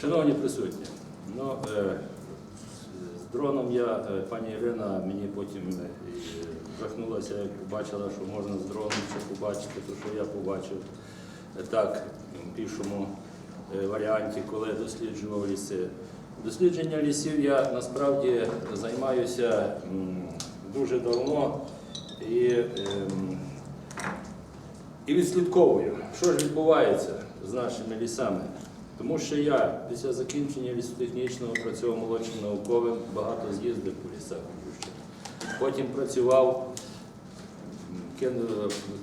Шановні присутні, ну, е, з дроном я, е, пані Ірина, мені потім е, жахнулася, як побачила, що можна з дроном ще побачити, то що я побачив е, так, в пішому е, варіанті, коли досліджував ліси. Дослідження лісів я насправді займаюся м, дуже давно і, ем, і відслідковую, що ж відбувається з нашими лісами. Тому що я після закінчення лісотехнічного працював молодшим науковим, багато з'їздив по лісах Львівщини. Потім працював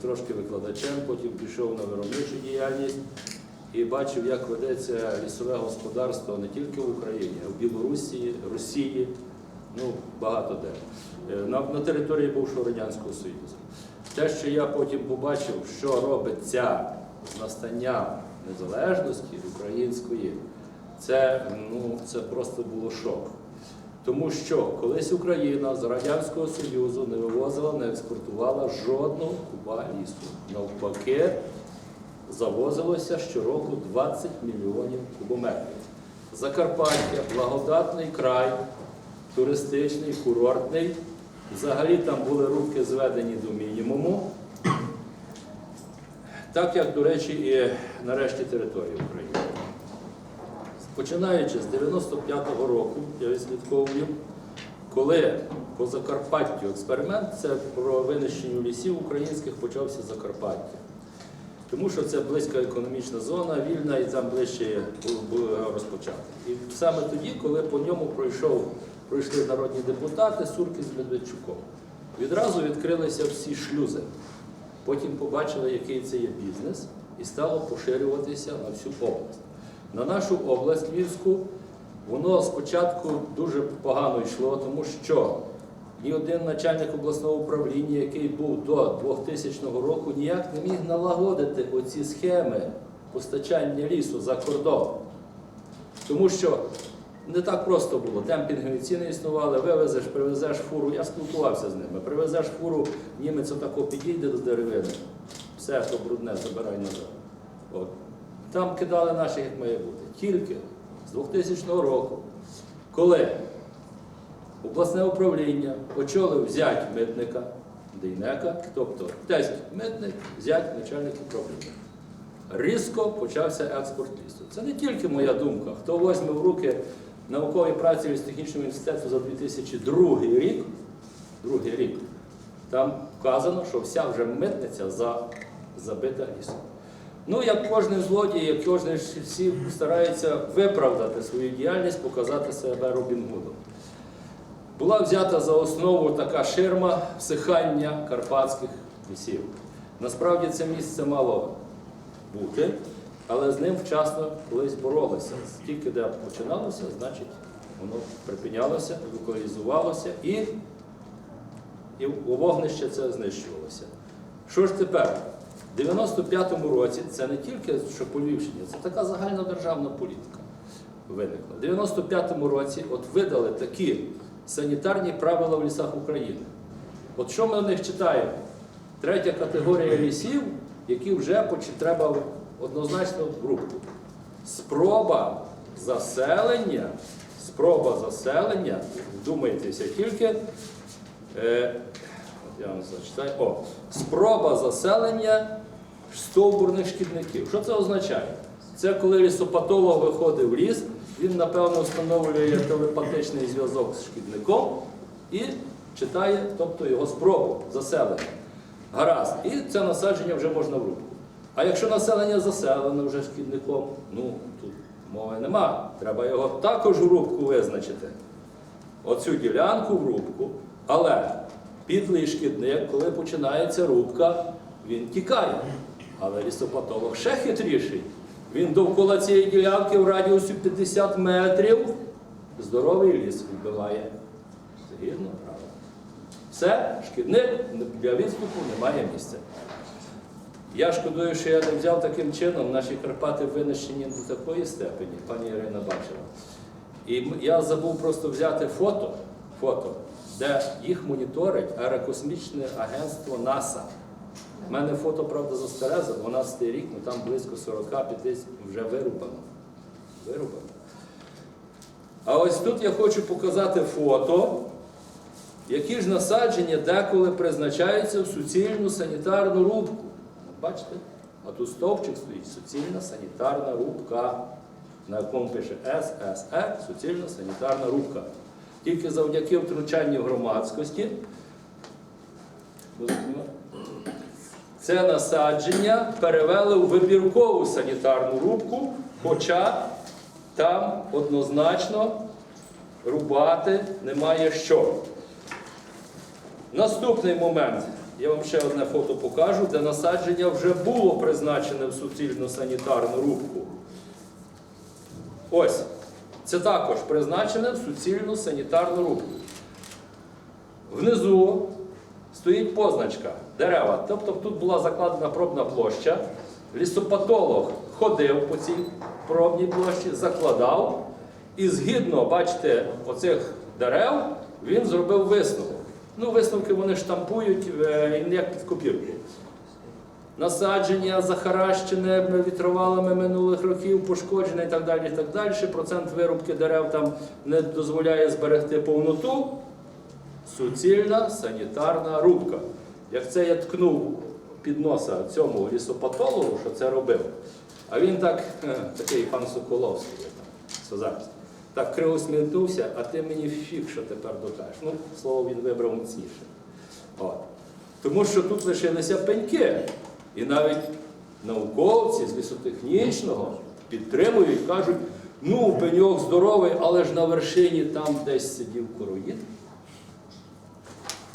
трошки викладачем, потім пішов на виробничу діяльність і бачив, як ведеться лісове господарство не тільки в Україні, а в Білорусі, Росії, ну багато де. Е, На, на території бувшого Радянського Союзу. Те, що я потім побачив, що робиться з настанням незалежності української, це, ну, це просто було шок. Тому що колись Україна з Радянського Союзу не вивозила, не експортувала жодного куба лісу. Навпаки, завозилося щороку 20 мільйонів кубометрів. Закарпаття, благодатний край, туристичний, курортний. Взагалі там були рубки зведені до мінімуму. Так як, до речі, і нарешті території України. Починаючи з 95-го року, я відслідковую, коли по Закарпаттю експеримент це про винищення лісів українських почався з Закарпаття. Тому що це близька економічна зона, вільна, і там ближче було розпочати. І саме тоді, коли по ньому пройшов, пройшли народні депутати Сурки з Медведчуком, відразу відкрилися всі шлюзи. Потім побачили, який це є бізнес, і стало поширюватися на всю область. На нашу область Львівську воно спочатку дуже погано йшло, тому що ні один начальник обласного управління, який був до 2000 року, ніяк не міг налагодити оці схеми постачання лісу за кордон. Тому що не так просто було. Демпінгові ціни існували, вивезеш, привезеш фуру. Я спілкувався з ними. Привезеш фуру, німець отако підійде до деревини. Все, то брудне, забирай назад. От. Там кидали наші, як має бути. Тільки з 2000 року, коли обласне управління очолив зять митника, Дейнека, тобто тесть митник, зять начальник управління. Різко почався експорт лісу. Це не тільки моя думка. Хто возьме в руки наукові праці лісотехнічного інституту за 2002 рік, другий рік, там вказано, що вся вже митниця за, забита лісом. Ну, як кожен злодій, як кожен всі старається виправдати свою діяльність, показати себе Робін Гудом. Була взята за основу така ширма всихання карпатських лісів. Насправді це місце мало бути, але з ним вчасно колись боролися. Тільки де починалося, значить воно припинялося, локалізувалося і, і вогнище це знищувалося. Що ж тепер? В 95-му році це не тільки що по Львівщині, це така загальнодержавна політика виникла. В 95-му році от видали такі санітарні правила в лісах України. От що ми в них читаємо? Третя категорія лісів, які вже треба однозначно в групу. Спроба заселення, спроба заселення, вдумайтеся тільки, е, я вам зачитаю, о, спроба заселення стовбурних шкідників. Що це означає? Це коли лісопатолог виходить в ліс, він, напевно, встановлює телепатичний зв'язок з шкідником і читає, тобто його спробу заселення. Гаразд. І це насадження вже можна в рубку. А якщо населення заселено вже шкідником, ну тут мови нема. Треба його також в рубку визначити. Оцю ділянку в рубку, але підлий шкідник, коли починається рубка, він тікає. Але лісопатолог ще хитріший. Він довкола цієї ділянки в радіусі 50 метрів здоровий ліс вбиває. Згідно правил. Все, шкідник для відступу немає місця. Я шкодую, що я не взяв таким чином наші Карпати винищені до такої степені, пані Ірина бачила. І я забув просто взяти фото, фото, де їх моніторить аерокосмічне агентство НАСА. У мене фото, правда, застаре, за 12 рік, ну там близько 45 вже вирубано. Вирубано. А ось тут я хочу показати фото, які ж насадження деколи призначаються в суцільну санітарну рубку. Бачите? А тут стовпчик стоїть суцільна санітарна рубка, на якому пише ССР, суцільна санітарна рубка. Тільки завдяки втручанню громадськості це насадження перевели у вибіркову санітарну рубку, хоча там однозначно рубати немає що. Наступний момент. Я вам ще одне фото покажу, де насадження вже було призначене в суцільну санітарну рубку. Ось. Це також призначене в суцільну санітарну рубку. Внизу стоїть позначка дерева. Тобто тут була закладена пробна площа. Лісопатолог ходив по цій пробній площі, закладав. І згідно, бачите, оцих дерев він зробив висновок. Ну, висновки вони штампують е, як під копірку. Насадження захаращене вітровалами минулих років, пошкоджене і так далі. і так далі. Процент вирубки дерев там не дозволяє зберегти повноту. Суцільна санітарна рубка. Як це я ткнув під носа цьому лісопатологу, що це робив. А він так, е, такий пан Соколовський, є там, Так криво сміхнувся, а ти мені фіг, що тепер докажеш. Ну, слово він вибрав міцніше. От. Тому що тут лишилися пеньки. І навіть науковці з лісотехнічного підтримують, кажуть, ну, пеньок здоровий, але ж на вершині там десь сидів короїд.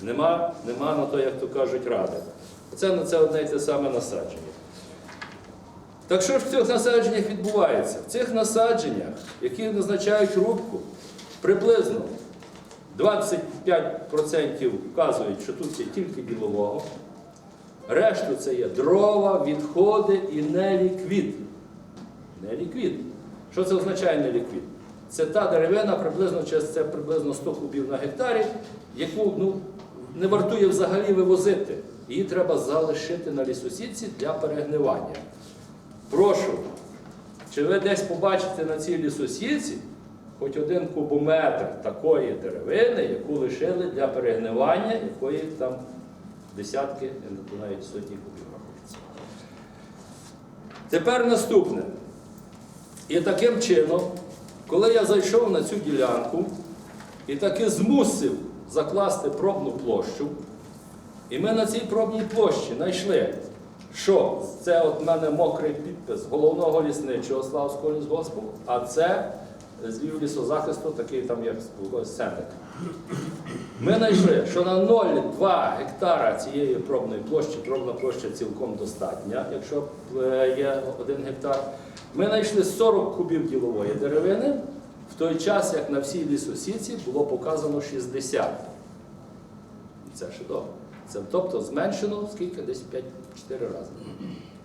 Нема, нема на то, як то кажуть, ради. Це, це одне і те саме насадження. Так що ж в цих насадженнях відбувається? В цих насадженнях, які назначають рубку, приблизно 25% вказують, що тут є тільки білового, решту це є дрова, відходи і неліквід. Неліквід. Що це означає неліквід? Це та деревина, приблизно через це приблизно 100 кубів на гектарі, яку ну, не вартує взагалі вивозити. Її треба залишити на лісосідці для перегнивання. Прошу, чи ви десь побачите на цій лісосідці хоч один кубометр такої деревини, яку лишили для перегнивання, якої там десятки, навіть сотні кубів рахується. Тепер наступне. І таким чином, коли я зайшов на цю ділянку і таки змусив закласти пробну площу, і ми на цій пробній площі знайшли, що це от в мене мокрий підпис головного лісничого Славського лісгоспу, а це з лісозахисту, такий там як сендик. Ми знайшли, що на 0,2 гектара цієї пробної площі, пробна площа цілком достатня, якщо е, є 1 гектар, ми знайшли 40 кубів ділової деревини, в той час, як на всій лісосіці було показано 60. Це ще добре. Це, тобто зменшено скільки? Десь 5-4 рази.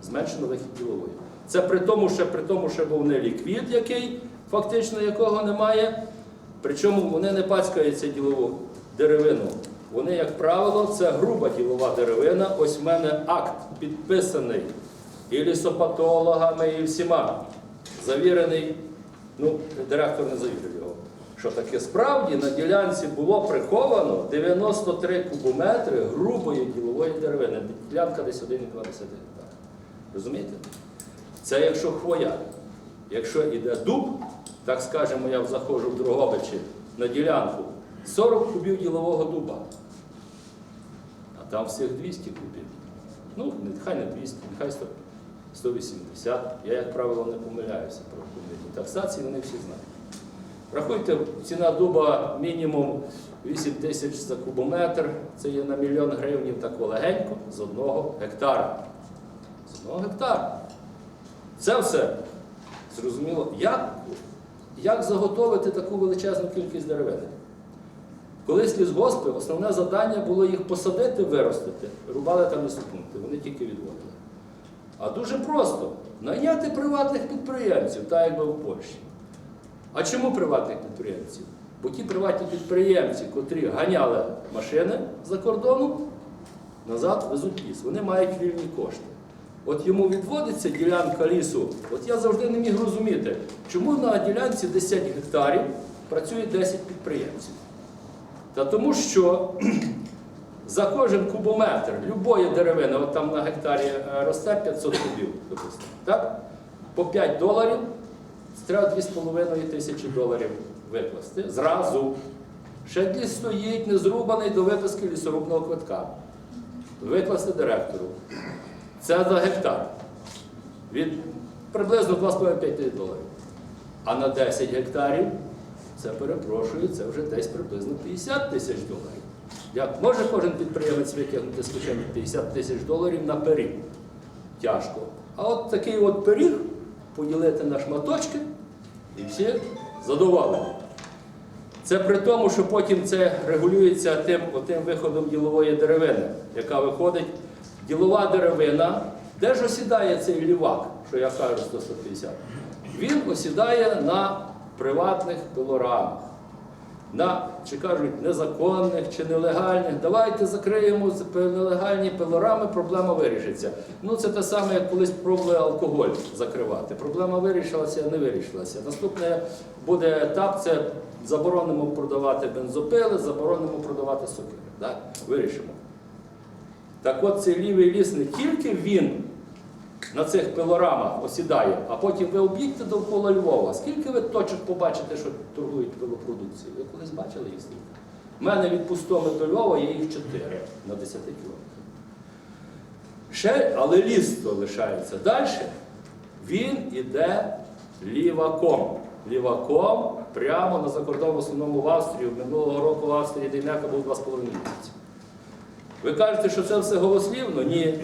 Зменшено вихід ділової. Це при тому, що при тому, що був не ліквід, який, фактично якого немає. Причому вони не пацькаються ділову деревину. Вони, як правило, це груба ділова деревина. Ось в мене акт підписаний і лісопатологами, і всіма. Завірений, ну, директор не завірив його. Що таке справді на ділянці було приховано 93 кубометри грубої ділової деревини. Ділянка десь 1,2 гектар. Розумієте? Це якщо хвоя. Якщо йде дуб, так скажемо, я заходжу в Дрогобичі на ділянку, 40 кубів ділового дуба. А там всіх 200 кубів. Ну, нехай не 200, нехай 100, 180. Я, як правило, не помиляюся про кубні таксації, вони всі знають. Рахуйте, ціна дуба мінімум 8 тисяч за кубометр, це є на мільйон гривень так легенько з одного гектара. З одного гектара. Це все зрозуміло. Як, як заготовити таку величезну кількість деревини? Колись лісгоспи, основне завдання було їх посадити, виростити, рубали там лісопункти, вони тільки відводили. А дуже просто найняти приватних підприємців, так якби в Польщі. А чому приватних підприємців? Бо ті приватні підприємці, котрі ганяли машини за кордону, назад везуть ліс. Вони мають вільні кошти. От йому відводиться ділянка лісу. От я завжди не міг розуміти, чому на ділянці 10 гектарів працює 10 підприємців. Та тому що за кожен кубометр любої деревини, от там на гектарі е, росте 500 кубів, допустимо, так? по 5 доларів, треба 2,5 тисячі доларів викласти зразу. Ще ліс стоїть не зрубаний до виписки лісорубного квитка. Викласти директору. Це за гектар. Від приблизно 2,5 тисяч доларів. А на 10 гектарів це перепрошую, це вже десь приблизно 50 тисяч доларів. Як може кожен підприємець витягнути з кишені 50 тисяч доларів на пиріг? Тяжко. А от такий от пиріг поділити на шматочки і всі задоволені. Це при тому, що потім це регулюється тим, тим виходом ділової деревини, яка виходить. Ділова деревина, де ж осідає цей лівак, що я кажу 150? Він осідає на приватних пилорамах, на, чи кажуть, незаконних чи нелегальних. Давайте закриємо нелегальні пилорами, проблема вирішиться. Ну це те саме, як колись пробували алкоголь закривати. Проблема вирішилася, не вирішилася. Наступний буде етап це заборонимо продавати бензопили, заборонимо продавати сокири. Так? Вирішимо. Так от цей лівий ліс не тільки він на цих пилорамах осідає, а потім ви об'їдьте довкола Львова. Скільки ви точок побачите, що торгують пилопродукцією? Ви колись бачили їх скільки? У мене від Пустоми до Львова є їх 4 на 10 кілометрів. Ще, але ліс то лишається далі. Він іде ліваком. Ліваком прямо на закордон в основному в Австрію. Минулого року в Австрії Деймяка був 2,5 місяці. Ви кажете, що це все голослівно? Ні.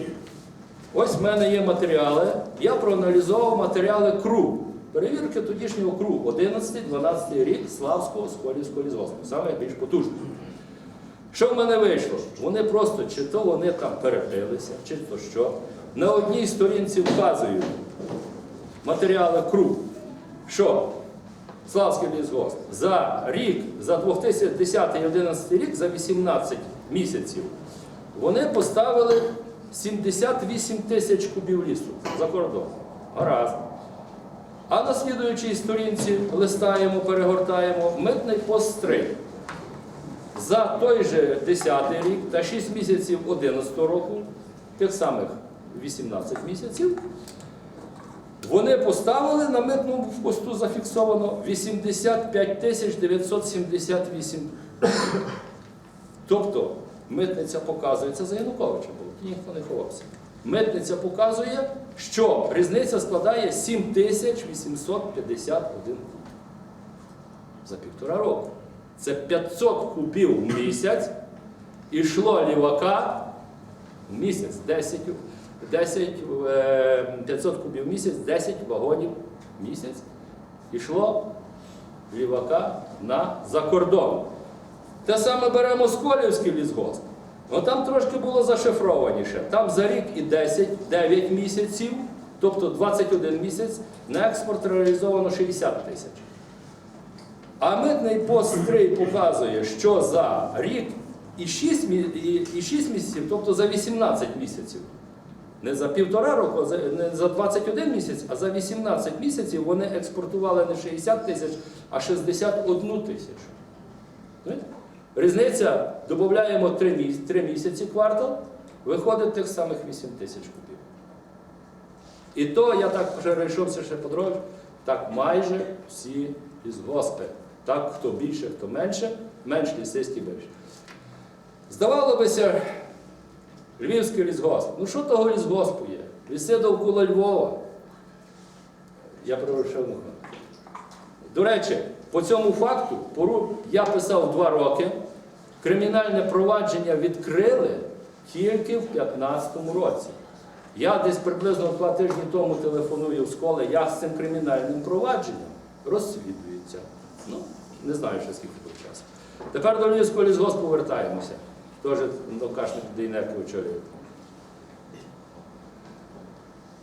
Ось в мене є матеріали. Я проаналізував матеріали КРУ. Перевірки тодішнього КРУ 11-12 рік Славського Сколівського лісгоспу. Саме більш потужний. Що в мене вийшло? Вони просто чи то вони там перепилися, чи то що. На одній сторінці вказують матеріали КРУ, що Славський лісгосп за рік, за 2010-2011 рік, за 18 місяців, вони поставили 78 тисяч кубів лісу за кордон. Гаразд. А на слідуючій сторінці листаємо, перегортаємо митний пост 3. За той же 10 рік та 6 місяців 11 року, тих самих 18 місяців, вони поставили на митному посту зафіксовано 85 тисяч 978. Тобто митниця показує, це за Януковича було, ніхто не ховався. Митниця показує, що різниця складає 7851 куб за півтора року. Це 500 кубів в місяць ішло лівака в місяць 10, 10 е, 500 кубів в місяць, 10 вагонів в місяць ішло лівака на закордон. Те саме беремо Сколівський лісгосп. Ну там трошки було зашифрованіше. Там за рік і 10, 9 місяців, тобто 21 місяць, на експорт реалізовано 60 тисяч. А митний пост 3 показує, що за рік і 6, і, і 6 місяців, тобто за 18 місяців. Не за півтора року, а не за 21 місяць, а за 18 місяців вони експортували не 60 тисяч, а 61 тисячу. Різниця, додаємо 3, міс- 3 місяці квартал, виходить тих самих 8 тисяч кубів. І то я так перейшовся ще по дорозі, так майже всі лісгоспи. Так, хто більше, хто менше, менш лісисті більше. Здавалося, Львівський лісгосп. Ну що того лісгоспу є? Ліси довкола Львова. Я прорушив муху. До речі, по цьому факту я писав два роки. Кримінальне провадження відкрили тільки в 2015 році. Я десь приблизно два тижні тому телефоную в школи, як з цим кримінальним провадженням розслідується. Ну, не знаю, ще скільки буде часу. Тепер до Львівського лісгоспу повертаємося. Теж Лукашник Дейнеко очолює.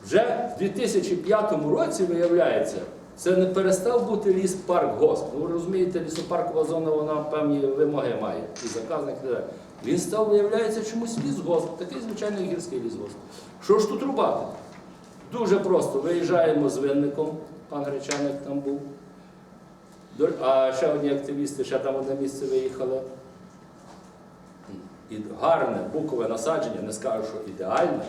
Вже в 2005 році, виявляється, це не перестав бути ліс-парк госп. Ну, ви розумієте, лісопаркова зона, вона певні вимоги має. І заказник і так. Він став, виявляється, чомусь лісгосп, такий звичайний гірський лісгосп. Що ж тут рубати? Дуже просто. Виїжджаємо з винником, пан Гречаник там був. А ще одні активісти, ще там одне місце виїхали. І гарне букове насадження, не скажу, що ідеальне,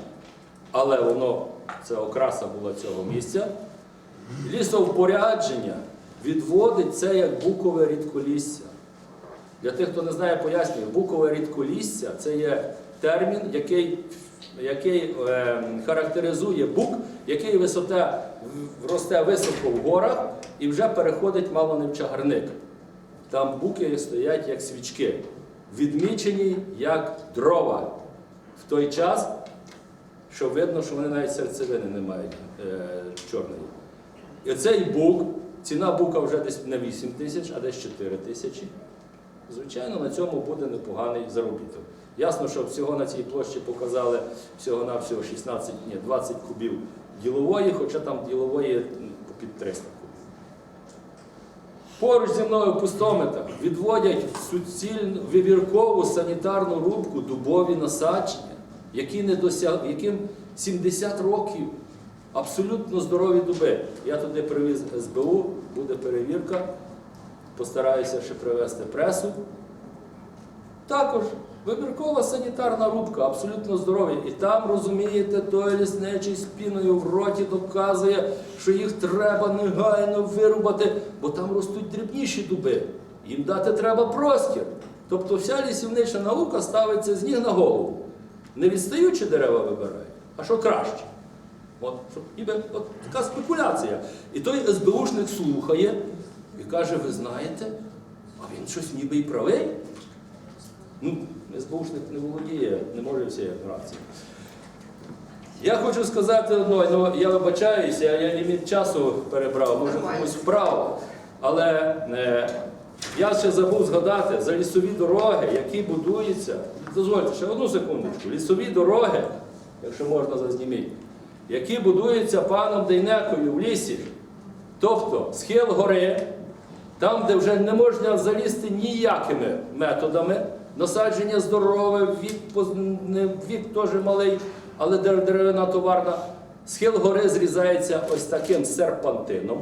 але воно, це окраса була цього місця. Лісовпорядження відводить це як букове рідколісся. Для тих, хто не знає, пояснюю, букове рідколісся це є термін, який, який е, характеризує бук, який висота росте високо в горах і вже переходить мало не в чагарник. Там буки стоять як свічки, відмічені як дрова. В той час, що видно, що вони навіть серцевини не мають е, чорної. І цей бук, ціна бука вже десь не 8 тисяч, а десь 4 тисячі. Звичайно, на цьому буде непоганий заробіток. Ясно, що всього на цій площі показали всього-навсього 16, ні, 20 кубів ділової, хоча там ділової під 300 кубів. Поруч зі мною пустометр відводять суцільну вибіркову санітарну рубку дубові насадження, які не досяг... яким 70 років абсолютно здорові дуби. Я туди привіз СБУ, буде перевірка. Постараюся ще привезти пресу. Також вибіркова санітарна рубка, абсолютно здорові. І там, розумієте, той лісничий з піною в роті доказує, що їх треба негайно вирубати, бо там ростуть дрібніші дуби. Їм дати треба простір. Тобто вся лісівнича наука ставиться з ніг на голову. Не відстаючі дерева вибирають, а що краще. От, щоб ніби от така спекуляція. І той СБУшник слухає і каже, ви знаєте, а він щось ніби і правий. Ну, СБУшник не володіє, не може всієї інформації. Я хочу сказати одно, ну, я вибачаюся, я ліміт часу перебрав, може комусь вправо. Але е, я ще забув згадати за лісові дороги, які будуються. Дозвольте, ще одну секундочку. Лісові дороги, якщо можна зазніміть, які будуються паном Дейнекою в лісі. Тобто схил гори, там, де вже не можна залізти ніякими методами. Насадження здорове, вік, вік теж малий, але деревина товарна. Схил гори зрізається ось таким серпантином.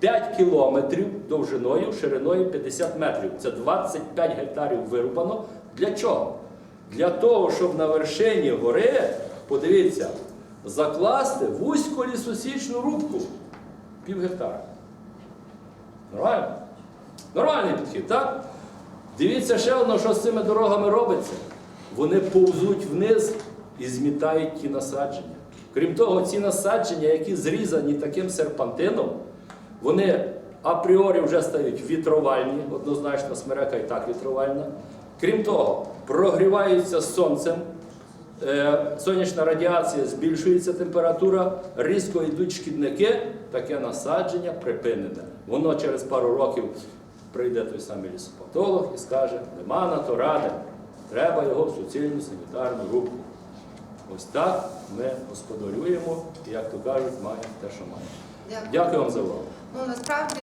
5 кілометрів довжиною, шириною 50 метрів. Це 25 гектарів вирубано. Для чого? Для того, щоб на вершині гори, подивіться, закласти вузько лісосічну рубку пів гектара. Нормально? Нормальний підхід, так? Дивіться ще одно, що з цими дорогами робиться. Вони повзуть вниз і змітають ті насадження. Крім того, ці насадження, які зрізані таким серпантином, вони апріорі вже стають вітровальні, однозначно смерека і так вітровальна. Крім того, прогріваються сонцем, сонячна радіація, збільшується температура, різко йдуть шкідники, таке насадження припинене. Воно через пару років прийде той самий лісопатолог і скаже, нема на то ради, треба його в суцільну санітарну рубку. Ось так ми господарюємо, і, як то кажуть, маємо те, що маємо. Дякую. Дякую вам за увагу. Ну насправді